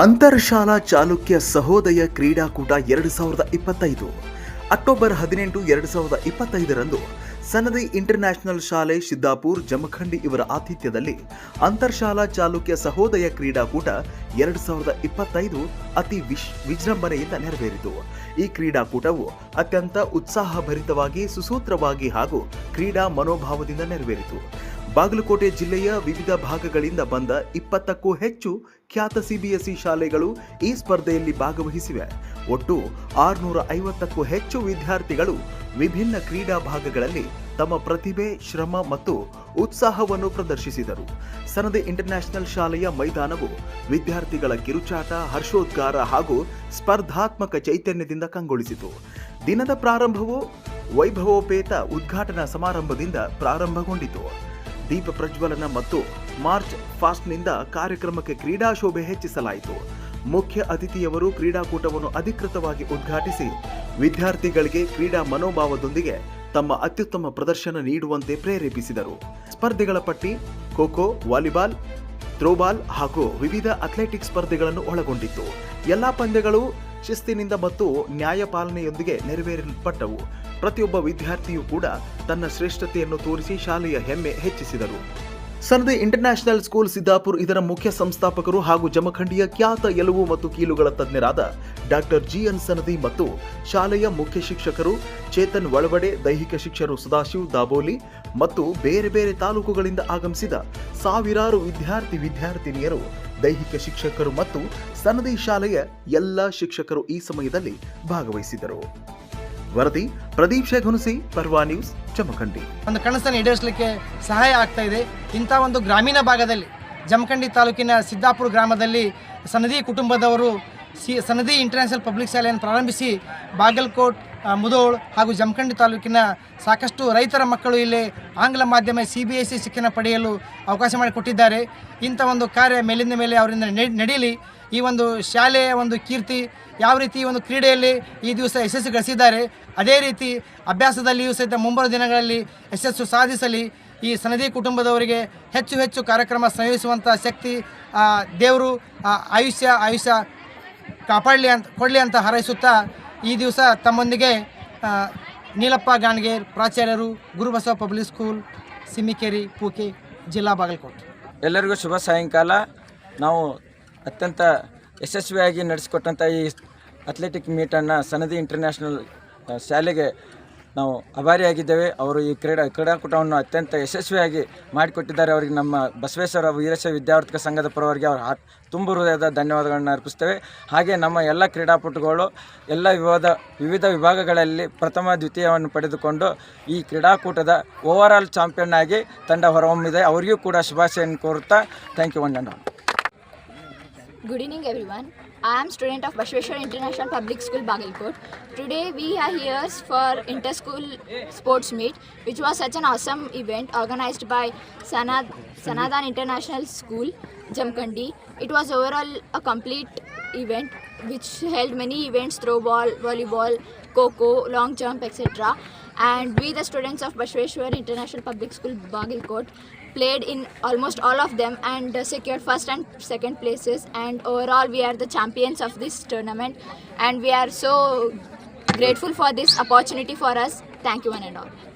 ಅಂತರ್ಶಾಲಾ ಚಾಲುಕ್ಯ ಸಹೋದಯ ಕ್ರೀಡಾಕೂಟ ಎರಡು ಸಾವಿರದ ಇಪ್ಪತ್ತೈದು. ಅಕ್ಟೋಬರ್ ಹದಿನೆಂಟು ಎರಡು ಸಾವಿರದ ಇಪ್ಪತ್ತೈದರಂದು ಸನದಿ ಇಂಟರ್ನ್ಯಾಷನಲ್ ಶಾಲೆ ಸಿದ್ದಾಪುರ್, ಜಮಖಂಡಿ ಇವರ ಆತಿಥ್ಯದಲ್ಲಿ ಅಂತರ್ಶಾಲಾ ಚಾಲುಕ್ಯ ಸಹೋದಯ ಕ್ರೀಡಾಕೂಟ ಎರಡು ಸಾವಿರದ ಇಪ್ಪತ್ತೈದು ಅತಿ ವಿಶ್, ವಿಜೃಂಭಣೆಯಿಂದ ನೆರವೇರಿತು. ಈ ಕ್ರೀಡಾಕೂಟವು ಅತ್ಯಂತ ಉತ್ಸಾಹಭರಿತವಾಗಿ, ಸುಸೂತ್ರವಾಗಿ ಹಾಗೂ ಕ್ರೀಡಾ ಮನೋಭಾವದಿಂದ ನೆರವೇರಿತು. ಬಾಗಲಕೋಟೆ ಜಿಲ್ಲೆಯ ವಿವಿಧ ಭಾಗಗಳಿಂದ ಬಂದ ಇಪ್ಪತ್ತಕ್ಕೂ ಹೆಚ್ಚು ಖ್ಯಾತ ಸಿಬಿಎಸ್ಇ ಶಾಲೆಗಳು ಈ ಸ್ಪರ್ಧೆಯಲ್ಲಿ ಭಾಗವಹಿಸಿವೆ. ಒಟ್ಟು ಆರುನೂರ ಐವತ್ತಕ್ಕೂ ಹೆಚ್ಚು ವಿದ್ಯಾರ್ಥಿಗಳು ವಿಭಿನ್ನ ಕ್ರೀಡಾ ಭಾಗಗಳಲ್ಲಿ ತಮ್ಮ ಪ್ರತಿಭೆ, ಶ್ರಮ ಮತ್ತು ಉತ್ಸಾಹವನ್ನು ಪ್ರದರ್ಶಿಸಿದರು. ಸನದಿ ಇಂಟರ್ನ್ಯಾಷನಲ್ ಶಾಲೆಯ ಮೈದಾನವು ವಿದ್ಯಾರ್ಥಿಗಳ ಕಿರುಚಾಟ, ಹರ್ಷೋದ್ಗಾರ ಹಾಗೂ ಸ್ಪರ್ಧಾತ್ಮಕ ಚೈತನ್ಯದಿಂದ ಕಂಗೊಳಿಸಿತು. ದಿನದ ಪ್ರಾರಂಭವು ವೈಭವೋಪೇತ ಉದ್ಘಾಟನಾ ಸಮಾರಂಭದಿಂದ ಪ್ರಾರಂಭಗೊಂಡಿತು. ದೀಪ ಪ್ರಜ್ವಲನ ಮತ್ತು ಮಾರ್ಚ್ ಫಾಸ್ಟ್ನಿಂದ ಕಾರ್ಯಕ್ರಮಕ್ಕೆ ಕ್ರೀಡಾ ಶೋಭೆ ಹೆಚ್ಚಿಸಲಾಯಿತು. ಮುಖ್ಯ ಅತಿಥಿಯವರು ಕ್ರೀಡಾಕೂಟವನ್ನು ಅಧಿಕೃತವಾಗಿ ಉದ್ಘಾಟಿಸಿ ವಿದ್ಯಾರ್ಥಿಗಳಿಗೆ ಕ್ರೀಡಾ ಮನೋಭಾವದೊಂದಿಗೆ ತಮ್ಮ ಅತ್ಯುತ್ತಮ ಪ್ರದರ್ಶನ ನೀಡುವಂತೆ ಪ್ರೇರೇಪಿಸಿದರು. ಸ್ಪರ್ಧೆಗಳ ಪಟ್ಟಿ, ಖೋಖೋ, ವಾಲಿಬಾಲ್, ಥ್ರೋಬಾಲ್ ಹಾಗೂ ವಿವಿಧ ಅಥ್ಲೆಟಿಕ್ಸ್ ಸ್ಪರ್ಧೆಗಳನ್ನು ಒಳಗೊಂಡಿತ್ತು. ಎಲ್ಲಾ ಪಂದ್ಯಗಳು ಶಿಸ್ತಿನಿಂದ ಮತ್ತು ನ್ಯಾಯಪಾಲನೆಯೊಂದಿಗೆ ನೆರವೇರಲ್ಪಟ್ಟವು ಪ್ರತಿಯೊಬ್ಬ ವಿದ್ಯಾರ್ಥಿಯೂ ಕೂಡ ತನ್ನ ಶ್ರೇಷ್ಠತೆಯನ್ನು ತೋರಿಸಿ ಶಾಲೆಯ ಹೆಮ್ಮೆ ಹೆಚ್ಚಿಸಿದರು. ಸನದಿ ಇಂಟರ್ನ್ಯಾಷನಲ್ ಸ್ಕೂಲ್ ಸಿದ್ದಾಪುರ್ ಇದರ ಮುಖ್ಯ ಸಂಸ್ಥಾಪಕರು ಹಾಗೂ ಜಮಖಂಡಿಯ ಖ್ಯಾತ ಎಲುವು ಮತ್ತು ಕೀಲುಗಳ ತಜ್ಞರಾದ ಡಾಕ್ಟರ್ ಜಿ ಎನ್ ಸನದಿ ಮತ್ತು ಶಾಲೆಯ ಮುಖ್ಯ ಶಿಕ್ಷಕರು ಚೇತನ್ ಒಳವಡೆ ದೈಹಿಕ ಶಿಕ್ಷಕರು ಸದಾಶಿವ್ ದಾಬೋಲಿ ಮತ್ತು ಬೇರೆ ಬೇರೆ ತಾಲೂಕುಗಳಿಂದ ಆಗಮಿಸಿದ ಸಾವಿರಾರು ವಿದ್ಯಾರ್ಥಿ ವಿದ್ಯಾರ್ಥಿನಿಯರು, ದೈಹಿಕ ಶಿಕ್ಷಕರು ಮತ್ತು ಸನದಿ ಶಾಲೆಯ ಎಲ್ಲ ಶಿಕ್ಷಕರು ಈ ಸಮಯದಲ್ಲಿ ಭಾಗವಹಿಸಿದರು. ವರದಿ ಪ್ರದೀಪ್ ಶೇಖುನಸಿ ಪರ್ವಾ ನ್ಯೂಸ್, ಜಮಖಂಡಿ. ಒಂದು ಕನಸನ್ನು ಈಡೇರಿಸಲಿಕ್ಕೆ ಸಹಾಯ ಆಗ್ತಾ ಇದೆ. ಇಂಥ ಒಂದು ಗ್ರಾಮೀಣ ಭಾಗದಲ್ಲಿ, ಜಮಖಂಡಿ ತಾಲೂಕಿನ ಸಿದ್ದಾಪುರ ಗ್ರಾಮದಲ್ಲಿ ಸನದಿ ಕುಟುಂಬದವರು ಸಿ ಸನದಿ ಇಂಟರ್ನ್ಯಾಷನಲ್ ಪಬ್ಲಿಕ್ ಶಾಲೆಯನ್ನು ಪ್ರಾರಂಭಿಸಿ ಬಾಗಲಕೋಟ್ ಮುದೋಳ್ ಹಾಗೂ ಜಮಖಂಡಿ ತಾಲೂಕಿನ ಸಾಕಷ್ಟು ರೈತರ ಮಕ್ಕಳು ಇಲ್ಲಿ ಆಂಗ್ಲ ಮಾಧ್ಯಮ ಸಿ ಬಿ ಎಸ್ ಸಿ ಶಿಕ್ಷಣ ಪಡೆಯಲು ಅವಕಾಶ ಮಾಡಿಕೊಟ್ಟಿದ್ದಾರೆ. ಇಂಥ ಒಂದು ಕಾರ್ಯ ಮೇಲಿಂದ ಮೇಲೆ ಅವರಿಂದ ನಡೆಯಲಿ ಈ ಒಂದು ಶಾಲೆಯ ಒಂದು ಕೀರ್ತಿ, ಯಾವ ರೀತಿ ಒಂದು ಕ್ರೀಡೆಯಲ್ಲಿ ಈ ದಿವಸ ಯಶಸ್ಸು ಗಳಿಸಿದ್ದಾರೆ, ಅದೇ ರೀತಿ ಅಭ್ಯಾಸದಲ್ಲಿಯೂ ಸಹಿತ ಮುಂಬರುವ ದಿನಗಳಲ್ಲಿ ಯಶಸ್ಸು ಸಾಧಿಸಲಿ. ಈ ಸನದಿ ಕುಟುಂಬದವರಿಗೆ ಹೆಚ್ಚು ಹೆಚ್ಚು ಕಾರ್ಯಕ್ರಮ ಸಂಯೋಜಿಸುವಂಥ ಶಕ್ತಿ ದೇವರು ಆಯುಷ್ಯ ಆಯುಷ್ಯ ಕಾಪಾಡಲಿ ಅಂತ, ಕೊಡಲಿ ಅಂತ ಹಾರೈಸುತ್ತಾ ಈ ದಿವಸ ತಮ್ಮೊಂದಿಗೆ ನೀಲಪ್ಪ ಗಾಣಗೇರ್ ಪ್ರಾಚಾರ್ಯರು ಗುರುಬಸವ ಪಬ್ಲಿಕ್ ಸ್ಕೂಲ್, ಸಿಮಿಕೇರಿ, ಪೂಕೆ, ಜಿಲ್ಲಾ ಬಾಗಲಕೋಟೆ. ಎಲ್ಲರಿಗೂ ಶುಭ ಸಾಯಂಕಾಲ. ನಾವು ಅತ್ಯಂತ ಯಶಸ್ವಿಯಾಗಿ ನಡೆಸಿಕೊಟ್ಟಂಥ ಈ ಅಥ್ಲೆಟಿಕ್ ಮೀಟನ್ನು ಸನದಿ ಇಂಟರ್ನ್ಯಾಷನಲ್ ಶಾಲೆಗೆ ನಾವು ಅಭಾರಿಯಾಗಿದ್ದೇವೆ. ಅವರು ಈ ಕ್ರೀಡಾ, ಕ್ರೀಡಾಕೂಟವನ್ನು ಅತ್ಯಂತ ಯಶಸ್ವಿಯಾಗಿ ಮಾಡಿಕೊಟ್ಟಿದ್ದಾರೆ. ಅವರಿಗೆ ನಮ್ಮ ಬಸವೇಶ್ವರ ವೀರಶ ವಿದ್ಯಾರ್ಥಿಕ ಸಂಘದ ಪರವಾಗಿ ಅವರ ಹಾ ತುಂಬು ಹೃದಯದ ಧನ್ಯವಾದಗಳನ್ನು ಅರ್ಪಿಸ್ತೇವೆ. ಹಾಗೆ ನಮ್ಮ ಎಲ್ಲ ಕ್ರೀಡಾಪಟುಗಳು, ಎಲ್ಲ ವಿವಾದ, ವಿವಿಧ ವಿಭಾಗಗಳಲ್ಲಿ ಪ್ರಥಮ, ದ್ವಿತೀಯವನ್ನು ಪಡೆದುಕೊಂಡು ಈ ಕ್ರೀಡಾಕೂಟದ ಓವರ್ ಆಲ್ ಚಾಂಪಿಯನ್ ಆಗಿ ತಂಡ ಹೊರಹೊಮ್ಮಿದೆ. ಅವರಿಗೂ ಕೂಡ ಶುಭಾಶಯನ್ನು ಕೋರುತ್ತಾ thank you one and all Good evening, everyone. I am student of Bashveshwar International Public School, Bagalkot. Today we are here for inter-school sports meet, which was such an awesome event organized by Sanad, Sanadan International School, Jamkandi. It was overall a complete event which held many events: throw ball, volleyball, kho long jump, etc. And we, the students of Bashveshwar International Public School, Bagalkot, played in almost all of them and uh, secured first and second places. And overall we are the champions of this tournament. And we are so grateful for this opportunity for us. Thank you one and all